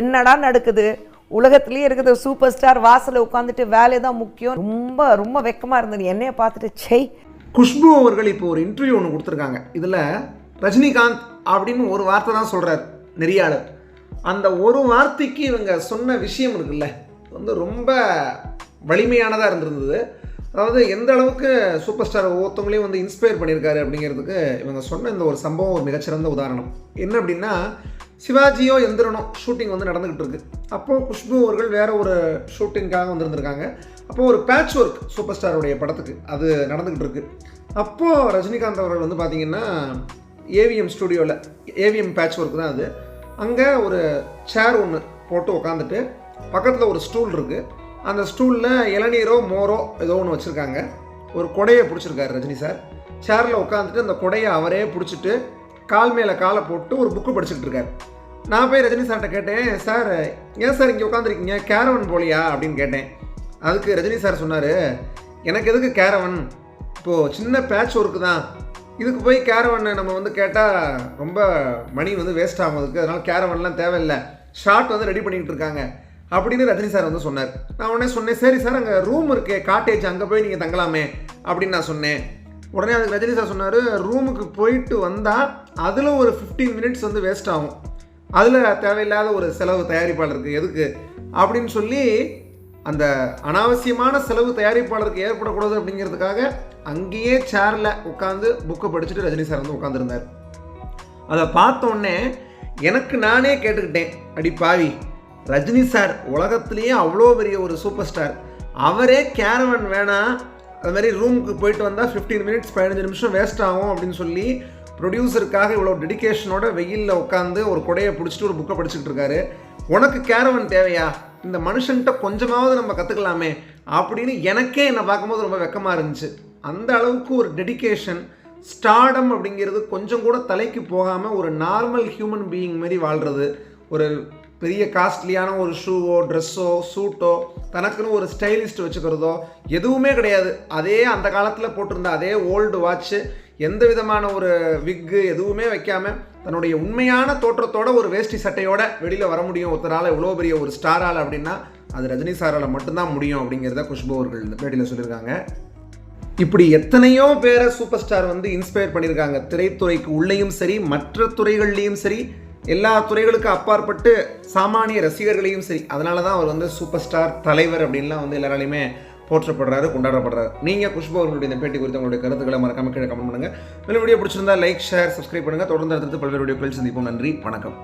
என்னடா நடக்குது? உலகத்துலேயே இருக்கிற சூப்பர் ஸ்டார் வாசலில் உட்காந்துட்டு வேலை தான் முக்கியம். ரொம்ப ரொம்ப வெக்கமாக இருந்தது. என்னைய பார்த்துட்டு செய் குஷ்பு அவர்கள் இப்போ ஒரு இன்டர்வியூ ஒன்று கொடுத்துருக்காங்க. இதில் ரஜினிகாந்த் அப்படின்னு ஒரு வார்த்தை தான் சொல்கிறார் நெறியாளர். அந்த ஒரு வார்த்தைக்கு இவங்க சொன்ன விஷயம் இருக்குல்ல வந்து ரொம்ப வலிமையானதாக இருந்திருந்தது. அதாவது எந்த அளவுக்கு சூப்பர் ஸ்டார் ஒவ்வொருத்தவங்களையும் வந்து இன்ஸ்பயர் பண்ணியிருக்காரு அப்படிங்கிறதுக்கு இவங்க சொன்ன இந்த ஒரு சம்பவம் ஒரு மிகச்சிறந்த உதாரணம். என்ன அப்படின்னா சிவாஜியோ எந்திரனோ ஷூட்டிங் வந்து நடந்துக்கிட்டு இருக்கு. அப்போது குஷ்பு அவர்கள் வேற ஒரு ஷூட்டிங்காக வந்திருந்திருக்காங்க அப்போது ஒரு பேட்ச் ஒர்க் சூப்பர் ஸ்டாருடைய படத்துக்கு அது நடந்துகிட்டு இருக்கு. அப்போது ரஜினிகாந்த் அவர்கள் வந்து பார்த்தீங்கன்னா ஏவிஎம் ஸ்டுடியோவில் ஏவிஎம் பேட்ச் ஒர்க் தான் அது. அங்கே ஒரு சேர் ஒன்று போட்டு உக்காந்துட்டு பக்கத்தில் ஒரு ஸ்டூல் இருக்குது அந்த ஸ்டூலில் இளநீரோ மோரோ ஏதோ ஒன்று வச்சுருக்காங்க. ஒரு கொடையை பிடிச்சிருக்காரு ரஜினி சார் சேரில் உட்காந்துட்டு அந்த கொடையை அவரே பிடிச்சிட்டு கால் மேலே காலை போட்டு ஒரு புக்கு படிச்சுக்கிட்டு இருக்காரு. நான் போய் ரஜினி சார்கிட்ட கேட்டேன் சார் ஏன் சார் இங்கே உட்காந்துருக்கீங்க கேரவன் போலியா? அப்படின்னு கேட்டேன். அதுக்கு ரஜினி சார் சொன்னார் எனக்கு எதுக்கு கேரவன் இப்போது சின்ன பேட்ச் ஒர்க்கு தான். இதுக்கு போய் கேரவனை நம்ம வந்து கேட்டால் ரொம்ப மணி வந்து வேஸ்ட் ஆகும் அதுக்கு அதனால் கேரவன்லாம் தேவையில்லை. ஷார்ட் வந்து ரெடி பண்ணிக்கிட்டு இருக்காங்க. அப்படின்னு ரஜினி சார் வந்து சொன்னார். நான் உடனே சொன்னேன் சரி சார் அங்கே ரூம் இருக்கே. காட்டேஜ் அங்கே போய் நீங்கள் தங்கலாமே. அப்படின்னு நான் சொன்னேன். உடனே அதுக்கு ரஜினி சார் சொன்னார் ரூமுக்கு போயிட்டு வந்தால் அதில் ஒரு 15 மினிட்ஸ் வந்து வேஸ்ட் ஆகும். அதில் தேவையில்லாத ஒரு செலவு தயாரிப்பாளருக்கு எதுக்கு? அப்படின்னு சொல்லி அந்த அனாவசியமான செலவு தயாரிப்பாளருக்கு ஏற்படக்கூடாது அப்படிங்கிறதுக்காக அங்கேயே சேரில் உட்காந்து புக்கை படிச்சுட்டு ரஜினி சார் வந்து உட்காந்துருந்தார் அதை பார்த்த உடனே எனக்கு நானே கேட்டுக்கிட்டேன் அடி பாவி ரஜினி சார் உலகத்திலேயே அவ்வளோ பெரிய ஒரு சூப்பர் ஸ்டார் அவரே கேரவன் வேணாம் அது மாதிரி ரூமுக்கு போயிட்டு வந்தால் 15 மினிட்ஸ் பதினஞ்சு நிமிஷம் வேஸ்ட் ஆகும் அப்படின்னு சொல்லி ப்ரொடியூசருக்காக இவ்வளோ டெடிகேஷனோட வெயிலில் உட்காந்து ஒரு கொடையை பிடிச்சிட்டு ஒரு புக்கை படிச்சுட்டு இருக்காரு. உனக்கு கேரவன் தேவையா? இந்த மனுஷன்கிட்ட கொஞ்சமாவது நம்ம கற்றுக்கலாமே அப்படின்னு எனக்கே என்னை பார்க்கும்போது ரொம்ப வெக்கமாக இருந்துச்சு. அந்த அளவுக்கு ஒரு டெடிகேஷன் ஸ்டார்டம் அப்படிங்கிறது கொஞ்சம் கூட தலைக்கு போகாமல் ஒரு நார்மல் ஹியூமன் பீயிங் மாதிரி வாழ்கிறது ஒரு பெரிய காஸ்ட்லியான ஒரு ஷூவோ ட்ரெஸ்ஸோ சூட்டோ தனக்குன்னு ஒரு ஸ்டைலிஸ்ட் வச்சுக்கிறதோ எதுவுமே கிடையாது. அதே அந்த காலத்தில் போட்டிருந்த அதே ஓல்டு வாட்ச்சு எந்த விதமான ஒரு விக்கு எதுவுமே வைக்காமல் தன்னுடைய உண்மையான தோற்றத்தோட ஒரு வேஷ்டி சட்டையோட வெளியில் வர முடியும். ஒருத்தரால் இவ்வளோ பெரிய ஒரு ஸ்டாரால் அப்படின்னா அது ரஜினி சாரால் மட்டும்தான் முடியும் அப்படிங்கிறத குஷ்பு அவர்கள் இந்த பேட்டியில் சொல்லியிருக்காங்க. இப்படி எத்தனையோ பேரை சூப்பர் ஸ்டார் வந்து இன்ஸ்பயர் பண்ணியிருக்காங்க. திரைத்துறைக்கு உள்ளேயும் சரி மற்ற துறைகள்லேயும் சரி எல்லா துறைகளுக்கும் அப்பாற்பட்டு சாமானிய ரசிகர்களையும் சரி அதனால தான் அவர் வந்து சூப்பர் ஸ்டார் தலைவர் அப்படின்லாம் வந்து எல்லாராலையுமே போற்றப்படுறாரு கொண்டாடப்படுறாரு. நீங்கள் குஷ்பு அவர்களுடைய இந்த பேட்டி குறித்து உங்களுடைய கருத்துக்களை மறக்காம கீழே கமெண்ட் பண்ணுங்கள் மேலும் வீடியோ பிடிச்சிருந்தா லைக் ஷேர் சப்ஸ்கிரைப் பண்ணுங்கள் தொடர்ந்து அடுத்தடுத்து பல்வேறு வீடியோக்கள் சந்திப்போம். நன்றி வணக்கம்.